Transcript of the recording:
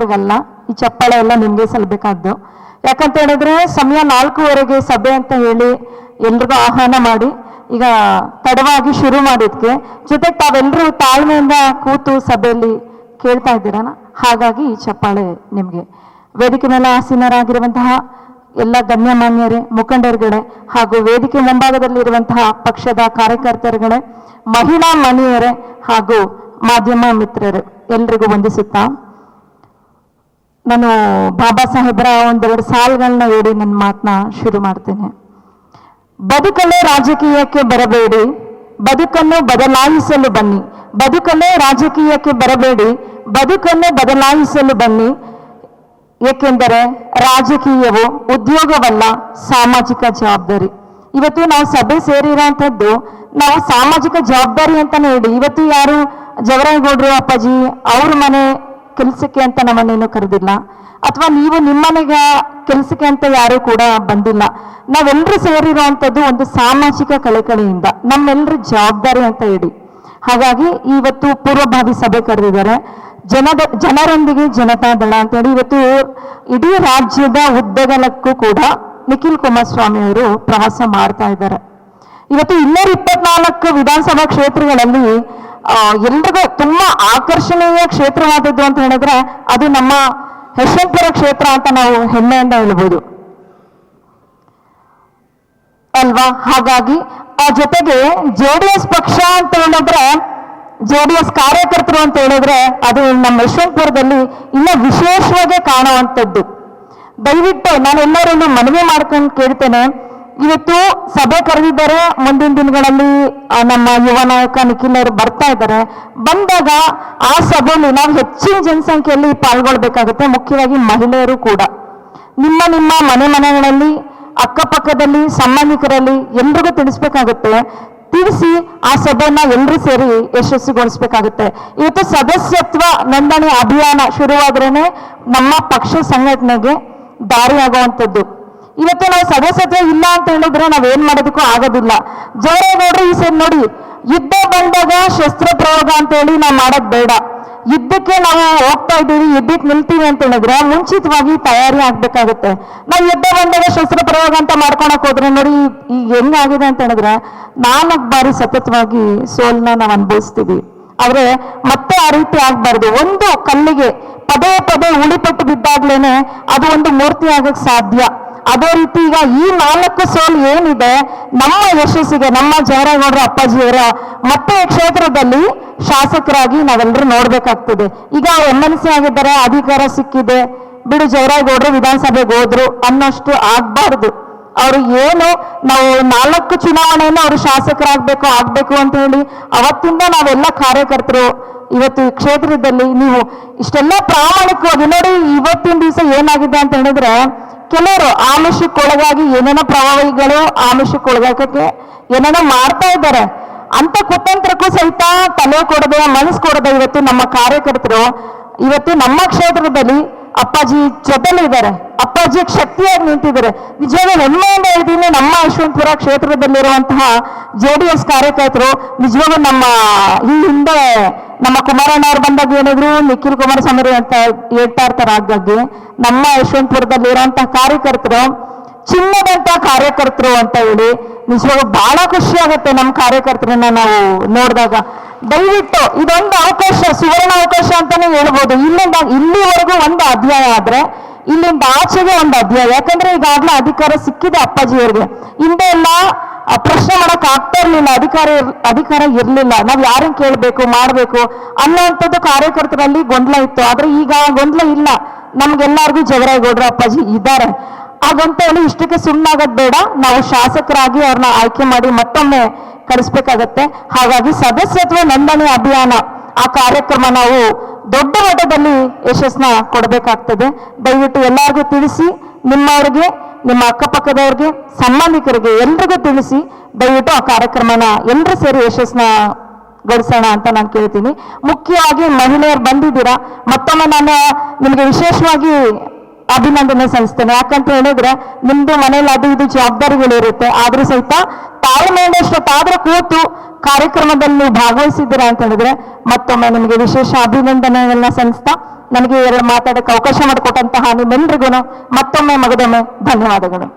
ಅವ್ರಿಗಲ್ಲ ಈ ಚಪ್ಪಾಳೆ ಎಲ್ಲ ನಿಮ್ಗೆ ಸಲ್ಬೇಕಾದ್ದು. ಯಾಕಂತ ಹೇಳಿದ್ರೆ, ಸಮಯ ನಾಲ್ಕೂವರೆಗೆ ಸಭೆ ಅಂತ ಹೇಳಿ ಎಲ್ರಿಗೂ ಆಹ್ವಾನ ಮಾಡಿ, ಈಗ ತಡವಾಗಿ ಶುರು ಮಾಡಿದ್ಕೆ. ಜೊತೆಗೆ ತಾವೆಲ್ಲರೂ ತಾಳ್ಮೆಯಿಂದ ಕೂತು ಸಭೆಯಲ್ಲಿ ಕೇಳ್ತಾ ಇದ್ದೀರನ? ಹಾಗಾಗಿ ಈ ಚಪ್ಪಾಳೆ ನಿಮ್ಗೆ. ವೇದಿಕೆ ಮೇಲೆ ಆಸೀನರಾಗಿರುವಂತಹ ಎಲ್ಲ ಗಣ್ಯಮಾನ್ಯರೇ, ಮುಖಂಡರುಗಳೇ, ಹಾಗೂ ವೇದಿಕೆ ಮುಂಭಾಗದಲ್ಲಿರುವಂತಹ ಪಕ್ಷದ ಕಾರ್ಯಕರ್ತರುಗಳೇ, ಮಹಿಳಾ ಮನೆಯರೇ ಹಾಗೂ ಮಾಧ್ಯಮ ಮಿತ್ರರೇ, ಎಲ್ರಿಗೂ ವಂದಿಸುತ್ತಾ ನಾನು ಬಾಬಾ ಸಾಹೇಬರ ಒಂದೆರಡು ಸಾಲುಗಳನ್ನ ಹೇಳಿ ನನ್ನ ಮಾತನ್ನ ಶುರು ಮಾಡ್ತೇನೆ. ಬದುಕಲ್ಲೇ ರಾಜಕೀಯಕ್ಕೆ ಬರಬೇಡಿ, ಬದುಕನ್ನು ಬದಲಾಯಿಸಲು ಬನ್ನಿ ಬದುಕಲ್ಲೇ ರಾಜಕೀಯಕ್ಕೆ ಬರಬೇಡಿ, ಬದುಕನ್ನು ಬದಲಾಯಿಸಲು ಬನ್ನಿ. ಏಕೆಂದರೆ ರಾಜಕೀಯವು ಉದ್ಯೋಗವಲ್ಲ, ಸಾಮಾಜಿಕ ಜವಾಬ್ದಾರಿ. ಇವತ್ತು ನಾವು ಸಭೆ ಸೇರಿರೋಂಥದ್ದು, ನಾವು ಸಾಮಾಜಿಕ ಜವಾಬ್ದಾರಿ ಅಂತಾನೆ ಹೇಳಿ, ಇವತ್ತು ಯಾರು ಜವರಾಯಗೌಡರು ಅಪ್ಪಾಜಿ ಅವ್ರ ಮನೆ ಕೆಲಸಕ್ಕೆ ಅಂತ ನಮ್ಮನ್ನೇನು ಕರೆದಿಲ್ಲ. ಅಥವಾ ನೀವು ನಿಮ್ಮನೆಗ ಕೆಲಸಕ್ಕೆ ಅಂತ ಯಾರು ಕೂಡ ಬಂದಿಲ್ಲ. ನಾವೆಲ್ಲರೂ ಸೇರಿರುವಂಥದ್ದು ಒಂದು ಸಾಮಾಜಿಕ ಕಳಕಳಿಯಿಂದ ನಮ್ಮೆಲ್ಲರ ಜವಾಬ್ದಾರಿ ಅಂತ ಹೇಳಿ. ಹಾಗಾಗಿ ಇವತ್ತು ಪೂರ್ವಭಾವಿ ಸಭೆ ಕರೆದಿದ್ದಾರೆ. ಜನದ, ಜನರೊಂದಿಗೆ ಜನತಾ ದಳ ಅಂತೇಳಿ ಇವತ್ತು ಇಡೀ ರಾಜ್ಯದ ಉದ್ದಗಲಕ್ಕೂ ಕೂಡ ನಿಖಿಲ್ ಕುಮಾರಸ್ವಾಮಿ ಅವರು ಪ್ರವಾಸ ಮಾಡ್ತಾ ಇದ್ದಾರೆ. ಇವತ್ತು ಇನ್ನೂರ ಇಪ್ಪತ್ನಾಲ್ಕು ವಿಧಾನಸಭಾ ಕ್ಷೇತ್ರಗಳಲ್ಲಿ ಎಲ್ರಿಗೂ ತುಂಬಾ ಆಕರ್ಷಣೀಯ ಕ್ಷೇತ್ರವಾದದ್ದು ಅಂತ ಹೇಳಿದ್ರೆ ಅದು ನಮ್ಮ ಯಶವಂತಪುರ ಕ್ಷೇತ್ರ ಅಂತ ನಾವು ಹೆಮ್ಮೆಯಿಂದ ಹೇಳ್ಬೋದು. ಅಲ್ವಾ? ಹಾಗಾಗಿ ಆ ಜೊತೆಗೆ ಜೆ ಡಿ ಎಸ್ ಪಕ್ಷ ಅಂತ ಹೇಳಿದ್ರೆ ಜೆ ಡಿ ಎಸ್ ಕಾರ್ಯಕರ್ತರು ಅಂತ ಹೇಳಿದ್ರೆ ಅದು ನಮ್ಮ ಯಶವಂತಪುರದಲ್ಲಿ ಇನ್ನೂ ವಿಶೇಷವಾಗಿ ಕಾಣುವಂಥದ್ದು. ದಯವಿಟ್ಟು ನಾನು ಎಲ್ಲರಲ್ಲೂ ಮನವಿ ಮಾಡ್ಕೊಂಡು ಕೇಳ್ತೇನೆ. ಇವತ್ತು ಸಭೆ ಕರೆದಿದ್ದಾರೆ ಮುಂದಿನ ದಿನಗಳಲ್ಲಿ ನಮ್ಮ ಯುವ ನಾಯಕ ನಿಖಿಲ್ ಅವರು ಬರ್ತಾ ಇದ್ದಾರೆ. ಬಂದಾಗ ಆ ಸಭೆಯಲ್ಲಿ ನಾವು ಹೆಚ್ಚಿನ ಜನಸಂಖ್ಯೆಯಲ್ಲಿ ಪಾಲ್ಗೊಳ್ಬೇಕಾಗುತ್ತೆ, ಮುಖ್ಯವಾಗಿ ಮಹಿಳೆಯರು ಕೂಡ. ನಿಮ್ಮ ನಿಮ್ಮ ಮನೆ ಮನೆಗಳಲ್ಲಿ, ಅಕ್ಕಪಕ್ಕದಲ್ಲಿ ಸಂಬಂಧಿಕರಲ್ಲಿ ಎಲ್ರಿಗೂ ತಿಳಿಸ್ಬೇಕಾಗುತ್ತೆ, ತಿಳಿಸಿ ಆ ಸಭೆಯನ್ನ ಎಲ್ಲರೂ ಸೇರಿ ಯಶಸ್ವಿಗೊಳಿಸ್ಬೇಕಾಗುತ್ತೆ. ಇವತ್ತು ಸದಸ್ಯತ್ವ ನೋಂದಣಿ ಅಭಿಯಾನ ಶುರುವಾದ್ರೇನೆ ನಮ್ಮ ಪಕ್ಷ ಸಂಘಟನೆಗೆ ದಾರಿ ಆಗುವಂಥದ್ದು ಇವತ್ತು ನಾವು ಸದಸ್ಯತ್ವ ಇಲ್ಲ ಅಂತ ಹೇಳಿದ್ರೆ ನಾವೇನ್ ಮಾಡೋದಕ್ಕೂ ಆಗೋದಿಲ್ಲ. ಜವರೇಗೌಡರು ಈ ಸರಿ ನೋಡಿ, ಯುದ್ಧ ಬಂದಾಗ ಶಸ್ತ್ರ ಪ್ರಯೋಗ ಅಂತ ಹೇಳಿ ನಾವು ಮಾಡೋದ್ ಬೇಡ. ಯುದ್ಧಕ್ಕೆ ನಾವು ಹೋಗ್ತಾ ಇದ್ದೀವಿ ಯುದ್ಧಕ್ಕೆ ನಿಲ್ತೀವಿ ಅಂತ ಹೇಳಿದ್ರೆ ಮುಂಚಿತವಾಗಿ ತಯಾರಿ ಆಗ್ಬೇಕಾಗುತ್ತೆ. ನಾವು ಯುದ್ಧ ಬಂದಾಗ ಶಸ್ತ್ರ ಪ್ರಯೋಗ ಅಂತ ಮಾಡ್ಕೊಳಕ್ ಹೋದ್ರೆ ನೋಡಿ ಈಗ ಹೆಂಗಾಗಿದೆ ಅಂತ ಹೇಳಿದ್ರೆ ನಾಲ್ಕು ಬಾರಿ ಸತತವಾಗಿ ಸೋಲ್ನ ನಾವು ಅನುಭವಿಸ್ತೀವಿ. ಆದ್ರೆ ಮತ್ತೆ ಆ ರೀತಿ ಆಗ್ಬಾರ್ದು. ಒಂದು ಕಲ್ಲಿಗೆ ಪದೇ ಪದೇ ಉಳಿಪಟ್ಟು ಬಿದ್ದಾಗ್ಲೇನೆ ಅದು ಒಂದು ಮೂರ್ತಿ ಆಗಕ್ ಸಾಧ್ಯ. ಅದೇ ರೀತಿ ಈಗ ಈ ನಾಲ್ಕು ಸೋಲ್ ಏನಿದೆ, ನಮ್ಮ ಯಶಸ್ಸಿಗೆ, ನಮ್ಮ ಜಯರಾಗೌಡರ ಅಪ್ಪಾಜಿಯವರ ಮತ್ತೆ ಕ್ಷೇತ್ರದಲ್ಲಿ ಶಾಸಕರಾಗಿ ನಾವೆಲ್ಲರೂ ನೋಡ್ಬೇಕಾಗ್ತದೆ. ಈಗ ಎಂ ಎಲ್ ಸಿ ಆಗಿದ್ದಾರೆ ಅಧಿಕಾರ ಸಿಕ್ಕಿದೆ. ಬಿಡು ಜಯರಾಗೌಡರು ವಿಧಾನಸಭೆಗೆ ಹೋದ್ರು ಅನ್ನೋಷ್ಟು ಆಗ್ಬಾರ್ದು. ಅವರು ಏನು, ನಾವು ನಾಲ್ಕು ಚುನಾವಣೆಯನ್ನು ಅವರು ಶಾಸಕರಾಗಬೇಕು, ಆಗ್ಬೇಕು ಅಂತ ಹೇಳಿ ಅವತ್ತಿಂದ ನಾವೆಲ್ಲ ಕಾರ್ಯಕರ್ತರು. ಇವತ್ತು ಈ ಕ್ಷೇತ್ರದಲ್ಲಿ ನೀವು ಇಷ್ಟೆಲ್ಲ ಪ್ರಾಮಾಣಿಕವಾಗಿ ನೋಡಿ, ಇವತ್ತಿನ ದಿವಸ ಏನಾಗಿದೆ ಅಂತ ಹೇಳಿದ್ರೆ ಕೆಲವರು ಆಮಿಷಕ್ಕೊಳಗಾಗಿ ಏನೇನೋ ಪ್ರವಾಹಿಗಳು ಆಮಿಷಕ್ಕೊಳಗಾಕಕ್ಕೆ ಏನೇನೋ ಮಾಡ್ತಾ ಇದ್ದಾರೆ. ಅಂತ ಕುತಂತ್ರಕ್ಕೂ ಸಹಿತ ತಲೆ ಕೊಡದೆ, ಮನಸ್ಸು ಕೊಡದೆ ಇವತ್ತು ನಮ್ಮ ಕಾರ್ಯಕರ್ತರು, ಇವತ್ತು ನಮ್ಮ ಕ್ಷೇತ್ರದಲ್ಲಿ ಅಪ್ಪಾಜಿ ಜೊತೆಲಿ ಇದ್ದಾರೆ. ಅಪ್ಪಾಜಿ ಶಕ್ತಿಯಾಗಿ ನಿಂತಿದ್ದಾರೆ. ನಿಜವಾಗ್ಲೂ ಹೆಮ್ಮೆಯಿಂದ ಹೇಳ್ತೀನಿ ನಮ್ಮ ಯಶವಂತಪುರ ಕ್ಷೇತ್ರದಲ್ಲಿರುವಂತಹ ಜೆ ಡಿ ಎಸ್ ಕಾರ್ಯಕರ್ತರು, ನಿಜವಾಗ್ಲೂ ನಮ್ಮ ಈ ಹಿಂದೆ ನಮ್ಮ ಕುಮಾರಣ್ಣ ಅವ್ರು ಬಂದಾಗ ಏನಿದ್ರು, ನಿಖಿಲ್ ಕುಮಾರಸ್ವಾಮಿ ಅಂತ ಹೇಳ್ತಾ ಇರ್ತಾರೆ ಆಗಾಗ್ಗೆ ನಮ್ಮ ಯಶವಂತಪುರದಲ್ಲಿರುವಂತಹ ಕಾರ್ಯಕರ್ತರು, ಚಿನ್ನದಂತ ಕಾರ್ಯಕರ್ತರು ಅಂತ ಹೇಳಿ ನಿಜವಾಗ ಬಹಳ ಖುಷಿ ಆಗುತ್ತೆ ನಮ್ಮ ಕಾರ್ಯಕರ್ತರನ್ನ ನಾವು ನೋಡಿದಾಗ. ದಯವಿಟ್ಟು ಇದೊಂದು ಅವಕಾಶ, ಸುವರ್ಣ ಅವಕಾಶ ಅಂತಾನೆ ಹೇಳ್ಬೋದು. ಇಲ್ಲಿಂದ, ಇಲ್ಲಿವರೆಗೂ ಒಂದು ಅಧ್ಯಾಯ ಆದ್ರೆ ಇಲ್ಲಿಂದ ಆಚೆಗೆ ಒಂದು ಅಧ್ಯಾಯ. ಯಾಕಂದ್ರೆ ಈಗಾಗಲೇ ಅಧಿಕಾರ ಸಿಕ್ಕಿದೆ ಅಪ್ಪಾಜಿಯವರಿಗೆ. ಹಿಂದೆ ಎಲ್ಲ ಪ್ರಶ್ನೆ ಮಾಡಕ್ ಆಗ್ತಾ ಇರ್ಲಿಲ್ಲ. ಅಧಿಕಾರ ಅಧಿಕಾರ ಇರ್ಲಿಲ್ಲ. ನಾವ್ ಯಾರನ್ನ ಕೇಳ್ಬೇಕು, ಮಾಡ್ಬೇಕು ಅನ್ನೋಂಥದ್ದು ಕಾರ್ಯಕರ್ತರಲ್ಲಿ ಗೊಂದಲ ಇತ್ತು. ಆದ್ರೆ ಈಗ ಗೊಂದಲ ಇಲ್ಲ. ನಮ್ಗೆಲ್ಲರಿಗೂ ಗೌಡ್ರ ಅಪ್ಪಾಜಿ ಇದ್ದಾರೆ. ಹಾಗಂತ ಹೇಳಿ ಇಷ್ಟಕ್ಕೆ ಸುಮ್ಮನಾಗೋದ್ ಬೇಡ. ನಾವು ಶಾಸಕರಾಗಿ ಅವ್ರನ್ನ ಆಯ್ಕೆ ಮಾಡಿ ಮತ್ತೊಮ್ಮೆ ಕಳಿಸ್ಬೇಕಾಗತ್ತೆ. ಹಾಗಾಗಿ ಸದಸ್ಯತ್ವ ನೋಂದಣಿ ಅಭಿಯಾನ. ಆ ಕಾರ್ಯಕ್ರಮ ನಾವು ದೊಡ್ಡ ಮಟ್ಟದಲ್ಲಿ ಯಶಸ್ಸನ್ನ ಕೊಡಬೇಕಾಗ್ತದೆ. ದಯವಿಟ್ಟು ಎಲ್ಲರಿಗೂ ತಿಳಿಸಿ, ನಿಮ್ಮವ್ರಿಗೆ, ನಿಮ್ಮ ಅಕ್ಕಪಕ್ಕದವ್ರಿಗೆ ಸಂಬಂಧಿಕರಿಗೆ ಎಲ್ರಿಗೂ ತಿಳಿಸಿ, ದಯವಿಟ್ಟು ಆ ಕಾರ್ಯಕ್ರಮನ ಎಲ್ಲರೂ ಸೇರಿ ಯಶಸ್ಸನ್ನ ಗೊಳಿಸೋಣ ಅಂತ ನಾನು ಕೇಳ್ತೀನಿ. ಮುಖ್ಯವಾಗಿ ಮಹಿಳೆಯರು ಬಂದಿದ್ದೀರಾ? ಮತ್ತೊಮ್ಮೆ ನಾನು ನಿಮಗೆ ವಿಶೇಷವಾಗಿ ಅಭಿನಂದನೆ ಸಲ್ಲಿಸ್ತೇನೆ. ಯಾಕಂತ ಹೇಳಿದ್ರೆ, ನಿಮ್ದು ಮನೇಲಿ ಅದು ಇದು ಜವಾಬ್ದಾರಿಗಳು ಇರುತ್ತೆ ಆದ್ರೂ ಸಹಿತ ತಾಳ್ಮೆಯಷ್ಟೊತ್ತಾದ್ರೂ ಕೂತು ಕಾರ್ಯಕ್ರಮದಲ್ಲಿ ನೀವು ಭಾಗವಹಿಸಿದ್ದೀರಾ ಅಂತ ಹೇಳಿದ್ರೆ, ಮತ್ತೊಮ್ಮೆ ನಿಮಗೆ ವಿಶೇಷ ಅಭಿನಂದನೆಗಳನ್ನ ಸಲ್ಲಿಸ್ತಾ ನನಗೆ ಮಾತಾಡಕ್ಕೆ ಅವಕಾಶ ಮಾಡಿಕೊಟ್ಟಂತಹ ನಿಮ್ಮೆಲ್ಲರಿಗೂ ಮತ್ತೊಮ್ಮೆ ಮಗದೊಮ್ಮೆ ಧನ್ಯವಾದಗಳು.